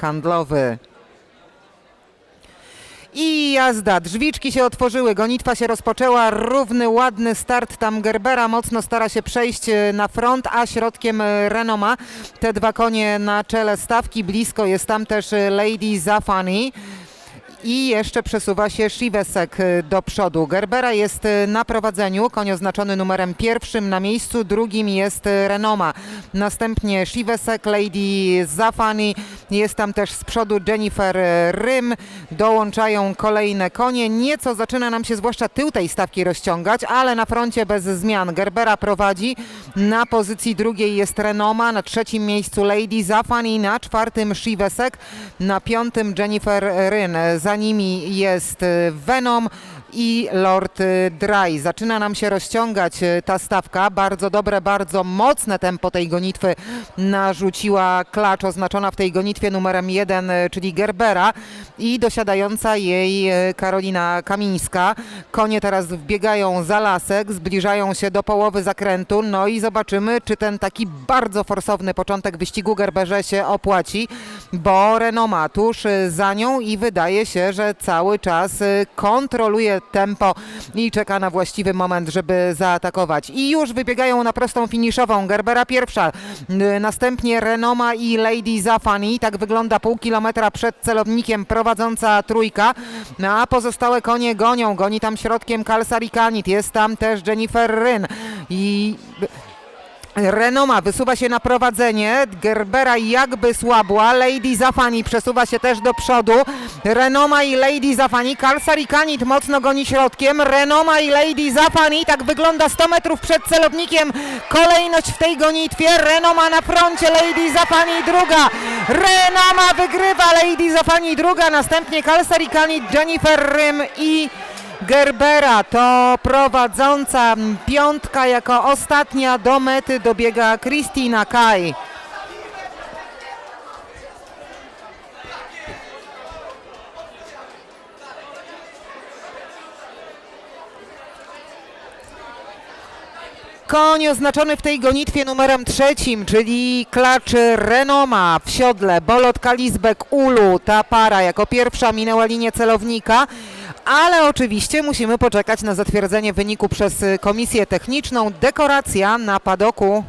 handlowy. I jazda, drzwiczki się otworzyły, gonitwa się rozpoczęła, równy, ładny start tam Gerbera, mocno stara się przejść e, na front, a środkiem e, Renoma. Te dwa konie na czele stawki, blisko jest tam też e, Lady Zafani. I jeszcze przesuwa się Shivesek y, do przodu. Gerbera jest y, na prowadzeniu, koń oznaczony numerem pierwszym na miejscu, drugim jest y, Renoma. Następnie Shivesek, Lady Zafani, jest tam też z przodu Jennifer Rym. Dołączają kolejne konie. Nieco zaczyna nam się zwłaszcza tył tej stawki rozciągać, ale na froncie bez zmian. Gerbera prowadzi, na pozycji drugiej jest Renoma, na trzecim miejscu Lady Zafani, na czwartym Shivesek, na piątym Jennifer Ryn. Za nimi jest y, Venom i Lord y, Dry. Zaczyna nam się rozciągać y, ta stawka. Bardzo dobre, bardzo mocne tempo tej gonitwy narzuciła klacz oznaczona w tej gonitwie numerem jeden, y, czyli Gerbera i dosiadająca jej Karolina Kamińska. Konie teraz wbiegają za lasek, zbliżają się do połowy zakrętu, no i zobaczymy, czy ten taki bardzo forsowny początek wyścigu Gerberze się opłaci, bo Renoma tuż za nią i wydaje się, że cały czas y, kontroluje tempo i czeka na właściwy moment, żeby zaatakować. I już wybiegają na prostą finiszową. Gerbera pierwsza, y, następnie Renoma i Lady Zafani. Tak wygląda pół kilometra przed celownikiem prowadząca trójka, No, a pozostałe konie gonią. Goni tam środkiem Kalsarikanit, jest tam też Jennifer Ryn i Renoma wysuwa się na prowadzenie, Gerbera jakby słabła, Lady Zafani przesuwa się też do przodu, Renoma i Lady Zafani, Kalsarikanit mocno goni środkiem, Renoma i Lady Zafani, tak wygląda 100 metrów przed celownikiem, kolejność w tej gonitwie, Renoma na froncie, Lady Zafani druga, Renoma wygrywa, Lady Zafani druga, następnie Kalsarikanit, Jennifer Rym i Gerbera to prowadząca piątka jako ostatnia do mety dobiega Kristina Kaj. Koń oznaczony w tej gonitwie numerem trzecim, czyli klacz Renoma w siodle, Bolot Kalizbek Ulu, ta para jako pierwsza minęła linię celownika, ale oczywiście musimy poczekać na zatwierdzenie wyniku przez komisję techniczną. Dekoracja na padoku